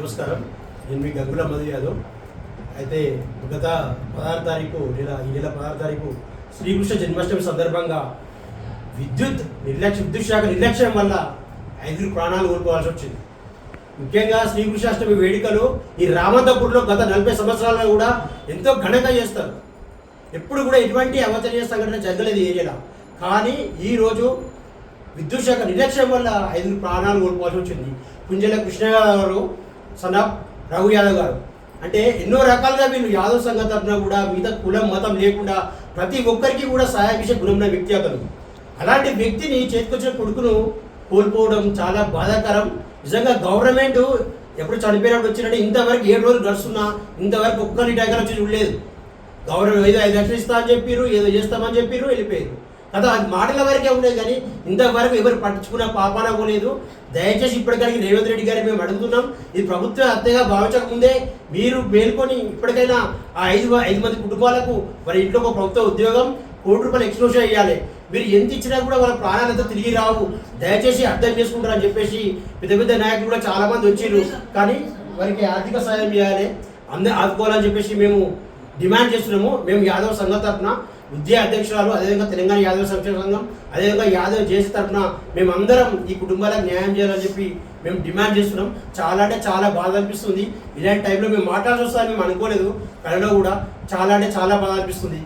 నమస్కారం. నేను మీ గంగుల మధు యాదవ్. అయితే గత పదహారు తారీఖు లేదా ఈ నెల పదహారు తారీఖు శ్రీకృష్ణ జన్మాష్టమి సందర్భంగా విద్యుత్ నిర్లక్ష్య విద్యుత్ శాఖ నిర్లక్ష్యం వల్ల ఐదుగురు ప్రాణాలు కోల్పోవాల్సి వచ్చింది. ముఖ్యంగా శ్రీకృష్ణాష్టమి వేడుకలు ఈ రామంతపూర్లో గత నలభై సంవత్సరాలలో కూడా ఎంతో ఘనంగా చేస్తారు. ఎప్పుడు కూడా ఎటువంటి అవచనీయ సంఘటన జరగలేదు ఏరియాలో. కానీ ఈరోజు విద్యుత్ శాఖ నిర్లక్ష్యం వల్ల ఐదుగురు ప్రాణాలు కోల్పోవాల్సి వచ్చింది. పుంజల కృష్ణ గారు సనాబ్ రఘు యాదవ్ గారు. అంటే ఎన్నో రకాలుగా వీళ్ళు యాదవ్ సంఘ తరఫున కూడా మిగతా కులం మతం లేకుండా ప్రతి ఒక్కరికి కూడా సహాయ విషయ గుణమైన వ్యక్తి అతను. అలాంటి వ్యక్తిని చేతికొచ్చిన కొడుకును కోల్పోవడం చాలా బాధాకరం. నిజంగా గవర్నమెంట్ ఎప్పుడు చనిపోయినప్పుడు వచ్చినట్టు ఇంతవరకు ఏడు రోజులు గడుస్తున్నా ఇంతవరకు ఒక్కరి డైగర్ వచ్చి చూడలేదు. గవర్నమెంట్ ఏదో ఐదు లక్షలు ఇస్తా అని చెప్పారు ఏదో చేస్తామని చెప్పారు వెళ్ళిపోయారు కదా అది మాటల వరకే ఉండేది కానీ ఇంతవరకు ఎవరు పట్టించుకున్న పాపాన పోలేదు దయచేసి ఇప్పటికైనా రేవంత్ రెడ్డి గారిని మేము అడుగుతున్నాం ఇది ప్రభుత్వ హత్యగా భావించకముందే మీరు మేల్కొని ఇప్పటికైనా ఆ ఐదు ఐదు మంది కుటుంబాలకు మరి ఇంట్లో ఒక ప్రభుత్వ ఉద్యోగం కోటి రూపాయలు ఎక్స్ప్లోజర్ అయ్యాలి మీరు ఎంత ఇచ్చినా కూడా వాళ్ళ ప్రాణాలంతా తిరిగి రావు. దయచేసి అర్థం చేసుకుంటారని చెప్పేసి పెద్ద పెద్ద నాయకులు కూడా చాలా మంది వచ్చిర్రు. కానీ వారికి ఆర్థిక సహాయం చేయాలి అందరూ ఆదుకోవాలని చెప్పేసి మేము డిమాండ్ చేస్తున్నాము. మేము యాదవ్ సంఘం తరఫున విద్యా అధ్యక్షురాలు అదేవిధంగా తెలంగాణ యాదవ సంక్షేమ సంఘం అదేవిధంగా యాదవ్ జేసీ తరఫున మేమందరం ఈ కుటుంబాలకు న్యాయం చేయాలని చెప్పి మేము డిమాండ్ చేస్తున్నాం. చాలా అంటే చాలా బాధ అనిపిస్తుంది. ఇలాంటి టైంలో మేము మాట్లాడాల్సి వస్తామని మేము అనుకోలేదు. కళలో కూడా చాలా అంటే చాలా బాధ అనిపిస్తుంది.